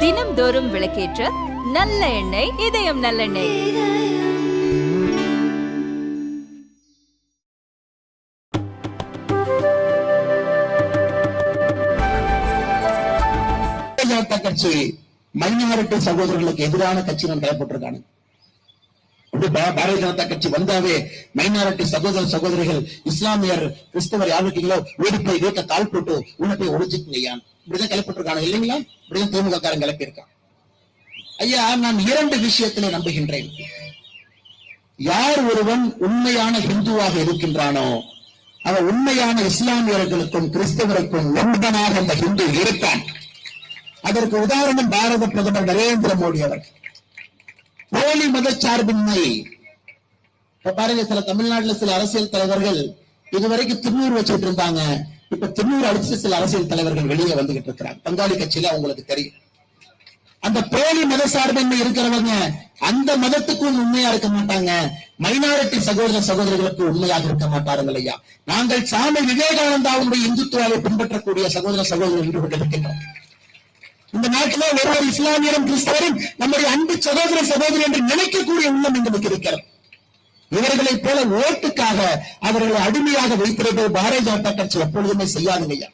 தினம்தோறும் விளக்கேற்ற நல்ல எண்ணெய் இதயம் நல்லெண்ணெய் ஜனதா கட்சி மைனாரிட்டி சகோதரர்களுக்கு எதிரான கட்சி நான் கைப்பற்றிருக்காங்க பாரதிய ஜனதா கட்சி வந்தாவே மைனாரிட்டி சகோதர சகோதரிகள் இஸ்லாமியர் கிறிஸ்தவர் யார் இருக்கீங்களோ ஓடி போய் வீட்டை கால் போட்டு உன்னை போய் ஒழிச்சுக்குங்க இப்படிதான் கிளப்பிட்டிருக்காங்க இல்லைங்களா? இப்படிதான் திமுக காரன் கிளப்பியிருக்கான் ஐயா நான் இரண்டு விஷயத்திலே நம்புகின்றேன். யார் ஒருவன் உண்மையான ஹிந்துவாக இருக்கின்றானோ அவன் உண்மையான இஸ்லாமியர்களுக்கும் கிறிஸ்தவருக்கும் நண்பனாக அந்த ஹிந்து இருப்பான். அதற்கு உதாரணம் பாரத பிரதமர் நரேந்திர மோடி அவர்கள் போலி மதச்சார்பின்மை. இப்ப பாருங்க சில தமிழ்நாட்டுல சில அரசியல் தலைவர்கள் இதுவரைக்கும் திருநூறு வச்சுட்டு இருந்தாங்க. இப்ப திருநூறு அடிச்சு சில அரசியல் தலைவர்கள் வெளியே வந்துகிட்டு இருக்கிறாங்க. பங்காளி கட்சியில அவங்களுக்கு தெரியும். அந்த போலி மத சார்பின்மை இருக்கிறவங்க அந்த மதத்துக்கும் உண்மையா இருக்க மாட்டாங்க. மைனாரிட்டி சகோதர சகோதரிகளுக்கு உண்மையாக இருக்க மாட்டார்கள் ஐயா நாங்கள் சாமி விவேகானந்தாவுடைய இந்துத்துவாவை பின்பற்றக்கூடிய சகோதர சகோதரர் என்று கொண்டிருக்கின்றோம் இந்த நாட்டிலே ஒவ்வொரு இஸ்லாமியரும் கிறிஸ்தவரும் நம்முடைய அன்பு சகோதர சகோதரி என்று நினைக்கக்கூடிய உள்ளம் எங்களுக்கு இருக்கிறது இவர்களைப் போல ஓட்டுக்காக அவர்களை அடிமையாக வைத்திருப்பது பாரதிய ஜனதா கட்சி எப்பொழுதுமே செய்யாதுங்க ஐயா